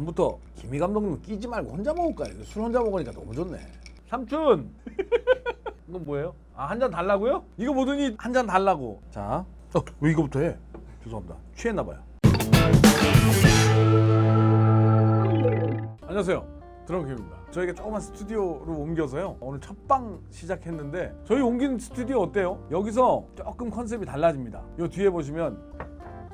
다음부터 김희 감독님 끼지 말고 혼자 먹을까요? 술 혼자 먹으니까 너무 좋네. 삼촌. 이건 뭐예요? 아 한 잔 달라고요? 이거 뭐더니 한 잔 달라고. 자, 어, 왜 이거부터 해? 죄송합니다. 취했나 봐요. 안녕하세요. 드럼킴입니다. 저희가 조그만 스튜디오로 옮겨서요. 오늘 첫 방 시작했는데 저희 옮긴 스튜디오 어때요? 여기서 조금 컨셉이 달라집니다. 요 뒤에 보시면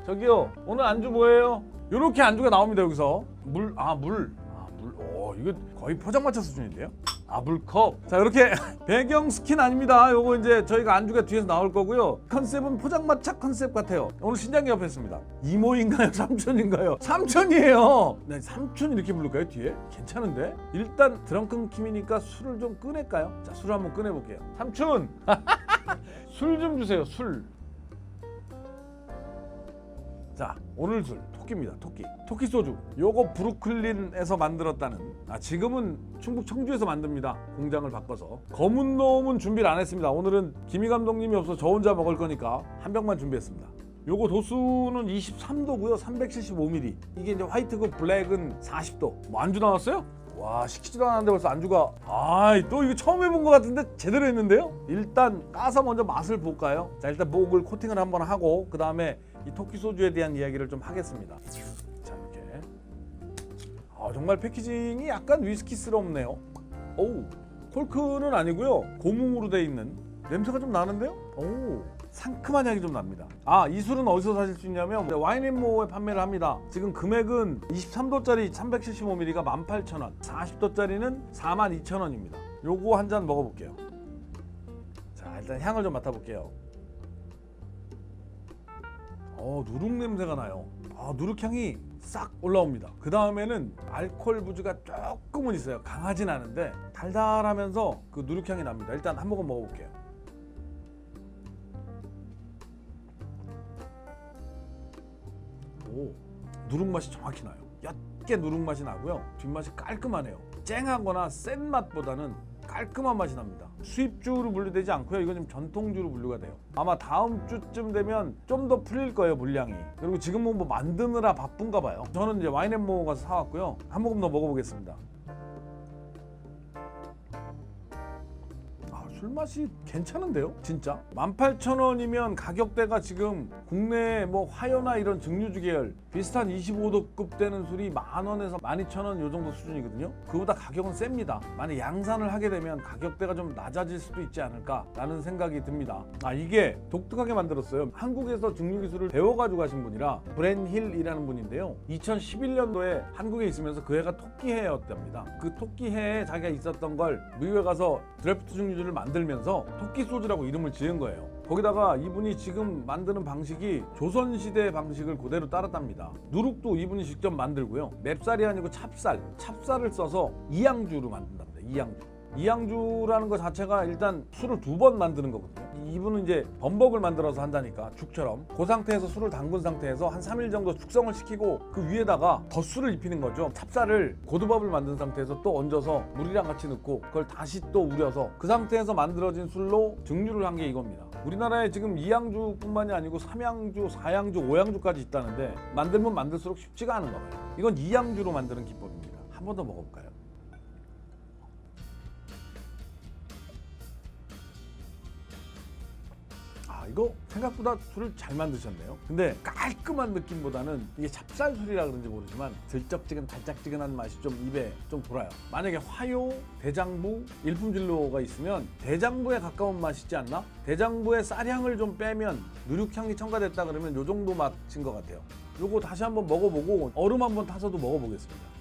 저기요 오늘 안주 뭐예요? 요렇게 안주가 나옵니다 여기서. 물 아 물. 아 물. 오 이거 거의 포장마차 수준인데요? 아 물컵. 자 이렇게 배경 스킨 아닙니다. 요거 이제 저희가 안주가 뒤에서 나올 거고요. 컨셉은 포장마차 컨셉 같아요. 오늘 신장 옆했습니다. 이모인가요? 삼촌인가요? 삼촌이에요. 네 삼촌 이렇게 부를까요 뒤에? 괜찮은데? 일단 드렁큰 킴이니까 술을 좀 꺼낼까요? 자술 한번 꺼내볼게요. 삼촌! 술 좀 주세요 술. 자 오늘 술 토끼입니다 토끼. 토끼 소주. 요거 브루클린에서 만들었다는 아 지금은 충북 청주에서 만듭니다. 공장을 바꿔서. 검은 놈은 준비를 안 했습니다. 오늘은 김희 감독님이 없어 저 혼자 먹을 거니까 한 병만 준비했습니다. 요거 도수는 23도고요 375ml 이게 이제 화이트고 블랙은 40도. 뭐 안주 나왔어요? 와 시키지도 않았는데 벌써 안주가. 아이 또 이거 처음 해본 것 같은데 제대로 했는데요? 일단 까서 먼저 맛을 볼까요? 자 일단 목을 코팅을 한번 하고 그 다음에 이 토끼 소주에 대한 이야기를 좀 하겠습니다. 자 이렇게 아, 정말 패키징이 약간 위스키스럽네요. 오 콜크는 아니고요 고무로 돼 있는 냄새가 좀 나는데요? 오 상큼한 향이 좀 납니다. 아 이 술은 어디서 사실 수 있냐면 와인앤모에 판매를 합니다. 지금 금액은 23도짜리 375ml가 18,000원, 40도짜리는 42,000원입니다. 요거 한 잔 먹어볼게요. 자 일단 향을 좀 맡아볼게요. 어 누룩 냄새가 나요. 아 누룩 향이 싹 올라옵니다. 그 다음에는 알코올 부주가 조금은 있어요. 강하진 않은데 달달하면서 그 누룩 향이 납니다. 일단 한 모금 먹어볼게요. 오 누룩 맛이 정확히 나요. 옅게 누룩 맛이 나고요. 뒷맛이 깔끔하네요. 쨍하거나 센 맛보다는 깔끔한 맛이 납니다. 수입주로 분류되지 않고요. 이건 좀 전통주로 분류가 돼요. 아마 다음 주쯤 되면 좀 더 풀릴 거예요 물량이. 그리고 지금은 뭐 만드느라 바쁜가 봐요. 저는 이제 와인앤모 가서 사왔고요. 한 모금 더 먹어보겠습니다. 술 맛이 괜찮은데요? 진짜? 18,000원이면 가격대가 지금 국내 뭐 화요나 이런 증류주 계열 비슷한 25도급 되는 술이 만 원에서 12,000원 요 정도 수준이거든요. 그보다 가격은 셉니다. 만약 양산을 하게 되면 가격대가 좀 낮아질 수도 있지 않을까라는 생각이 듭니다. 아 이게 독특하게 만들었어요. 한국에서 증류 기술을 배워가지고 가신 분이라 브랜 힐이라는 분인데요. 2011년도에 한국에 있으면서 그 해가 토끼 해였답니다. 그 토끼 해에 자기가 있었던 걸 미국에 가서 드래프트 증류주를 만들 면서 토끼 소주라고 이름을 지은 거예요. 거기다가 이분이 지금 만드는 방식이 조선시대 방식을 그대로 따랐답니다. 누룩도 이분이 직접 만들고요. 맵쌀이 아니고 찹쌀, 찹쌀을 써서 이양주로 만든답니다. 이양주. 이양주라는 것 자체가 일단 술을 두 번 만드는 거거든요. 이분은 이제 범벅을 만들어서 한다니까 죽처럼 그 상태에서 술을 담근 상태에서 한 3일 정도 숙성을 시키고 그 위에다가 덧술을 입히는 거죠. 찹쌀을 고두밥을 만든 상태에서 또 얹어서 물이랑 같이 넣고 그걸 다시 또 우려서 그 상태에서 만들어진 술로 증류를 한 게 이겁니다. 우리나라에 지금 이양주뿐만이 아니고 삼양주, 사양주, 오양주까지 있다는데 만들면 만들수록 쉽지가 않은가 봐요. 이건 이양주로 만드는 기법입니다. 한 번 더 먹어볼까요? 이거 생각보다 술을 잘 만드셨네요. 근데 깔끔한 느낌보다는 이게 찹쌀 술이라 그런지 모르지만 들쩍지근 달짝지근한 맛이 좀 입에 좀 돌아요. 만약에 화요, 대장부, 일품진로가 있으면 대장부에 가까운 맛이지 않나? 대장부의 쌀향을 좀 빼면 누룩향이 첨가됐다 그러면 요 정도 맛인 것 같아요. 요거 다시 한번 먹어보고 얼음 한번 타서도 먹어보겠습니다.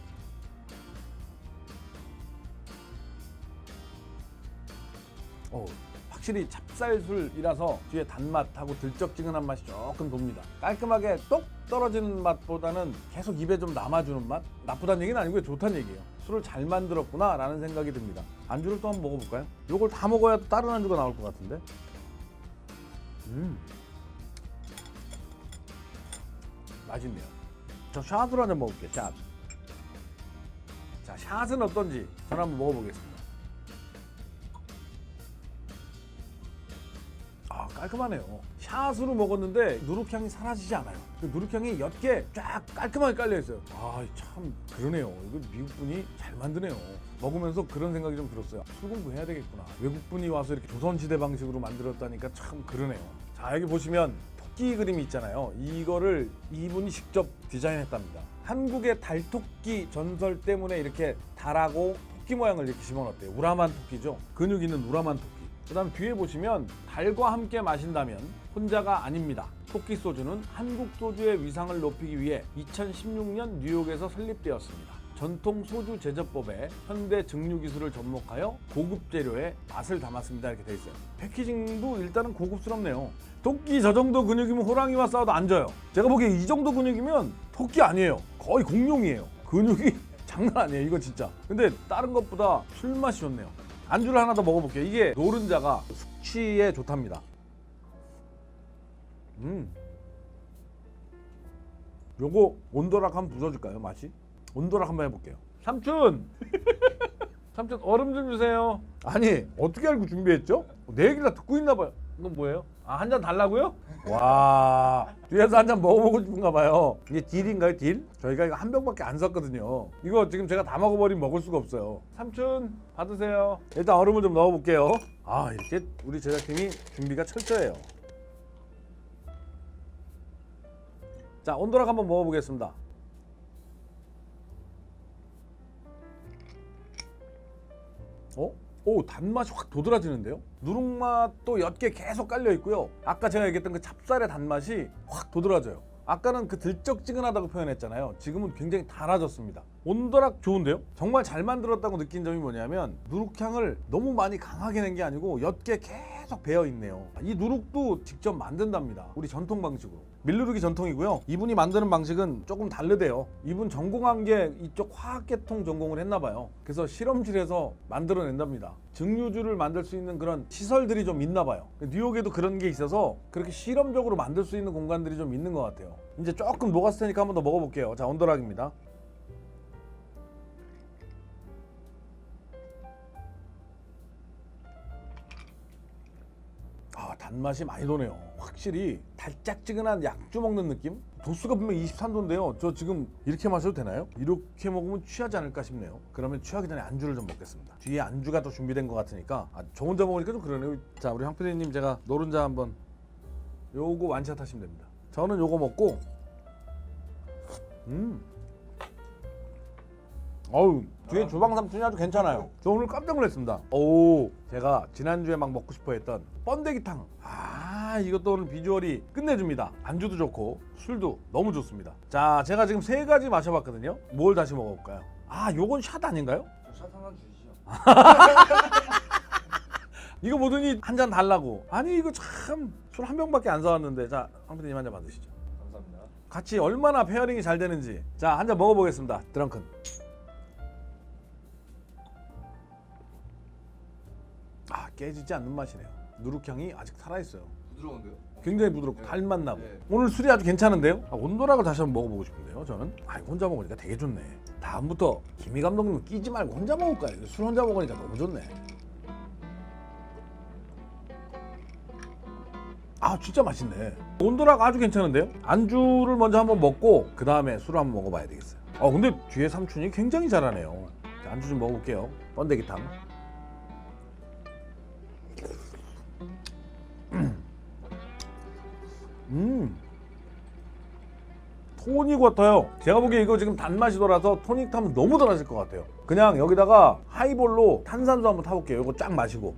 확실히 찹쌀술이라서 뒤에 단맛하고 들쩍지근한 맛이 조금 돕니다. 깔끔하게 똑 떨어지는 맛보다는 계속 입에 좀 남아주는 맛? 나쁘다는 얘기는 아니고요. 좋다는 얘기예요. 술을 잘 만들었구나 라는 생각이 듭니다. 안주를 또 한번 먹어볼까요? 요걸 다 먹어야 또 다른 안주가 나올 것 같은데. 음. 맛있네요. 저 샷으로 한잔 먹을게요. 샷. 자, 샷은 어떤지 저는 한번 먹어보겠습니다. 깔끔하네요. 샷으로 먹었는데 누룩향이 사라지지 않아요. 그 누룩향이 옅게 쫙 깔끔하게 깔려 있어요. 아, 참 그러네요. 이거 미국 분이 잘 만드네요. 먹으면서 그런 생각이 좀 들었어요. 술 공부해야 되겠구나. 외국 분이 와서 이렇게 조선시대 방식으로 만들었다니까 참 그러네요. 자, 여기 보시면 토끼 그림이 있잖아요. 이거를 이분이 직접 디자인했답니다. 한국의 달토끼 전설 때문에 이렇게 달하고 토끼 모양을 이렇게 집어넣었대요. 우라만 토끼죠. 근육 있는 우라만 토끼. 그 다음 뒤에 보시면 달과 함께 마신다면 혼자가 아닙니다. 토끼 소주는 한국 소주의 위상을 높이기 위해 2016년 뉴욕에서 설립되었습니다. 전통 소주 제조법에 현대 증류 기술을 접목하여 고급 재료에 맛을 담았습니다. 이렇게 돼 있어요. 패키징도 일단은 고급스럽네요. 토끼 저 정도 근육이면 호랑이와 싸워도 안 져요. 제가 보기에 이 정도 근육이면 토끼 아니에요. 거의 공룡이에요. 근육이 장난 아니에요. 이거 진짜. 근데 다른 것보다 술 맛이 좋네요. 안주를 하나 더 먹어볼게요. 이게 노른자가 숙취에 좋답니다. 음. 요거 온도락 한번 부숴줄까요? 맛이? 온도락 한번 해볼게요. 삼촌! 삼촌 얼음 좀 주세요. 아니 어떻게 알고 준비했죠? 내 얘기를 다 듣고 있나 봐요. 이건 뭐예요? 아 한 잔 달라고요? 와 뒤에서 한 잔 먹어보고 싶은가 봐요. 이게 딜인가요 딜? 저희가 이거 한 병밖에 안 샀거든요. 이거 지금 제가 다 먹어버리면 먹을 수가 없어요. 삼촌 받으세요. 일단 얼음을 좀 넣어볼게요. 아 이렇게 우리 제작팀이 준비가 철저해요. 자 온도락 한번 먹어보겠습니다. 오 단맛이 확 도드라지는데요? 누룩맛도 옅게 계속 깔려 있고요. 아까 제가 얘기했던 그 찹쌀의 단맛이 확 도드라져요. 아까는 그 들쩍지근하다고 표현했잖아요. 지금은 굉장히 달아졌습니다. 온도락 좋은데요? 정말 잘 만들었다고 느낀 점이 뭐냐면 누룩향을 너무 많이 강하게 낸 게 아니고 옅게 계속 배어 있네요. 이 누룩도 직접 만든답니다. 우리 전통 방식으로. 밀누룩이 전통이고요. 이분이 만드는 방식은 조금 다르대요. 이분 전공한 게 이쪽 화학계통 전공을 했나 봐요. 그래서 실험실에서 만들어낸답니다. 증류주를 만들 수 있는 그런 시설들이 좀 있나 봐요. 뉴욕에도 그런 게 있어서 그렇게 실험적으로 만들 수 있는 공간들이 좀 있는 것 같아요. 이제 조금 녹았을 테니까 한 번 더 먹어볼게요. 자, 온도락입니다. 단맛이 많이 도네요. 확실히 달짝지근한 약주 먹는 느낌? 도수가 분명 23도인데요. 저 지금 이렇게 마셔도 되나요? 이렇게 먹으면 취하지 않을까 싶네요. 그러면 취하기 전에 안주를 좀 먹겠습니다. 뒤에 안주가 더 준비된 것 같으니까 아, 저 혼자 먹으니까 좀 그러네요. 자 우리 황 PD님 제가 노른자 한번 요거 완샷 하시면 됩니다. 저는 요거 먹고 음 어우 뒤에 주방 삼촌이 아주 괜찮아요. 저 오늘 깜짝 놀랐습니다. 오 제가 지난주에 막 먹고 싶어 했던 번데기탕. 아 이것도 오늘 비주얼이 끝내줍니다. 안주도 좋고 술도 너무 좋습니다. 자 제가 지금 세 가지 마셔봤거든요. 뭘 다시 먹어볼까요? 아 요건 샷 아닌가요? 샷 하나 주시죠. 이거 뭐더니 한 잔 달라고. 아니 이거 참 술 한 병밖에 안 사왔는데 자 황피디님 한 잔 받으시죠. 감사합니다. 같이 얼마나 페어링이 잘 되는지 자 한 잔 먹어보겠습니다. 드렁큰. 깨지지 않는 맛이네요. 누룩향이 아직 살아있어요. 부드러운데요? 굉장히 부드럽고 네. 달맛 나고 네. 오늘 술이 아주 괜찮은데요? 아, 온도락을 다시 한번 먹어보고 싶은데요 저는 아 혼자 먹으니까 되게 좋네 다음부터 김희 감독님 끼지 말고 혼자 먹을 거야 이거 술 혼자 먹으니까 너무 좋네 아 진짜 맛있네 온도락 아주 괜찮은데요? 안주를 먼저 한번 먹고 그 다음에 술을 한번 먹어봐야 되겠어요 어 근데 뒤에 삼촌이 굉장히 잘하네요 자, 안주 좀 먹어볼게요 번데기탕 음. 토닉 같아요. 제가 보기에 이거 지금 단맛이 돌아서 토닉 타면 너무 달아질 것 같아요. 그냥 여기다가 하이볼로 탄산수 한번 타볼게요. 이거 쫙 마시고.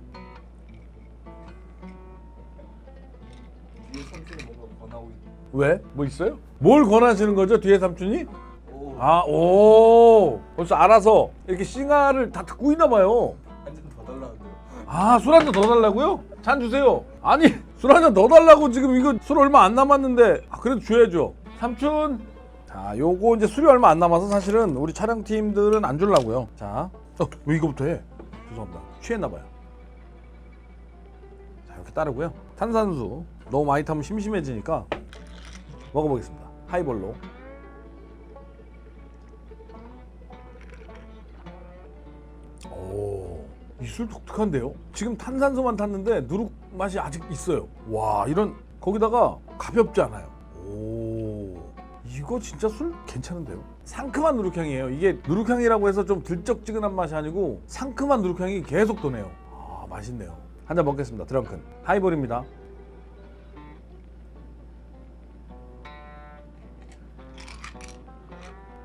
뒤에 삼촌이 뭔가 권하고 있는. 왜? 뭐 있어요? 뭘 권하시는 거죠? 뒤에 삼촌이? 오. 아, 오. 벌써 알아서 이렇게 싱하를 다 듣고 있나 봐요. 한잔 더 달라는데요. 아, 술 한 잔 더 달라고요? 잔 주세요. 아니, 술 한 잔 더 달라고 지금 이거 술 얼마 안 남았는데. 아, 그래도 줘야죠. 삼촌. 자, 요거 이제 술이 얼마 안 남아서 사실은 우리 촬영팀들은 안 주려고요. 자, 어, 왜 이거부터 해? 죄송합니다. 취했나 봐요. 자, 이렇게 따르고요. 탄산수. 너무 많이 타면 심심해지니까 먹어보겠습니다. 하이볼로. 오, 이 술 독특한데요? 지금 탄산수만 탔는데 누룩 맛이 아직 있어요. 와 이런 거기다가 가볍지 않아요. 오 이거 진짜 술 괜찮은데요? 상큼한 누룩향이에요. 이게 누룩향이라고 해서 좀 들쩍지근한 맛이 아니고 상큼한 누룩향이 계속 도네요. 아 맛있네요. 한 잔 먹겠습니다. 드렁큰 하이볼입니다.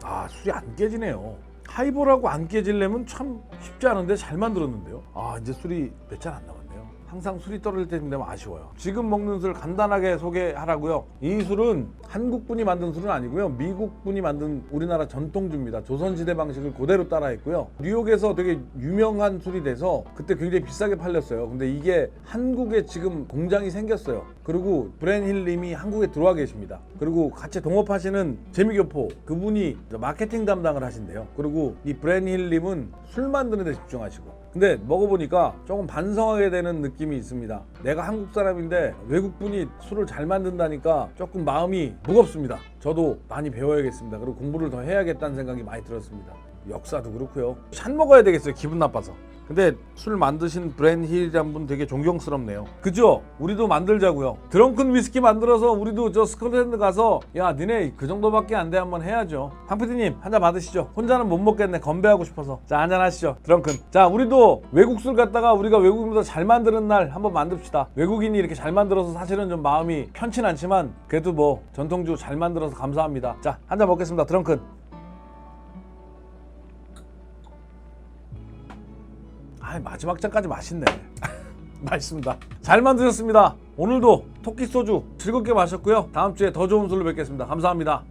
아 술이 안 깨지네요. 하이볼하고 안 깨질려면 참 쉽지 않은데 잘 만들었는데요. 아 이제 술이 몇 잔 안 남았네요. 항상 술이 떨어질 때쯤 되면 아쉬워요. 지금 먹는 술 간단하게 소개하라고요. 이 술은 한국 분이 만든 술은 아니고요. 미국 분이 만든 우리나라 전통주입니다. 조선시대 방식을 그대로 따라했고요. 뉴욕에서 되게 유명한 술이 돼서 그때 굉장히 비싸게 팔렸어요. 근데 이게 한국에 지금 공장이 생겼어요. 그리고 브랜힐 님이 한국에 들어와 계십니다. 그리고 같이 동업하시는 재미교포 그분이 마케팅 담당을 하신대요. 그리고 이 브랜힐 님은 술 만드는 데 집중하시고 근데 먹어보니까 조금 반성하게 되는 느낌이 있습니다. 내가 한국 사람인데 외국 분이 술을 잘 만든다니까 조금 마음이 무겁습니다. 저도 많이 배워야겠습니다. 그리고 공부를 더 해야겠다는 생각이 많이 들었습니다. 역사도 그렇고요. 샷 먹어야 되겠어요. 기분 나빠서. 근데 술 만드신 브랜 힐이란 분 되게 존경스럽네요. 그죠? 우리도 만들자고요. 드렁큰 위스키 만들어서 우리도 저 스코틀랜드 가서 야 니네 그 정도밖에 안 돼 한번 해야죠. 황피디님 한 잔 받으시죠. 혼자는 못 먹겠네. 건배하고 싶어서. 자 한잔 하시죠. 드렁큰. 자 우리도 외국 술 갖다가 우리가 외국인보다 잘 만드는 날 한번 만듭시다. 외국인이 이렇게 잘 만들어서 사실은 좀 마음이 편치 않지만 그래도 뭐 전통주 잘 만들어서 감사합니다. 자 한 잔 먹겠습니다. 드렁큰. 아 마지막 잔까지 맛있네. 맛있습니다. 잘 만드셨습니다. 오늘도 토끼 소주 즐겁게 마셨고요. 다음 주에 더 좋은 술로 뵙겠습니다. 감사합니다.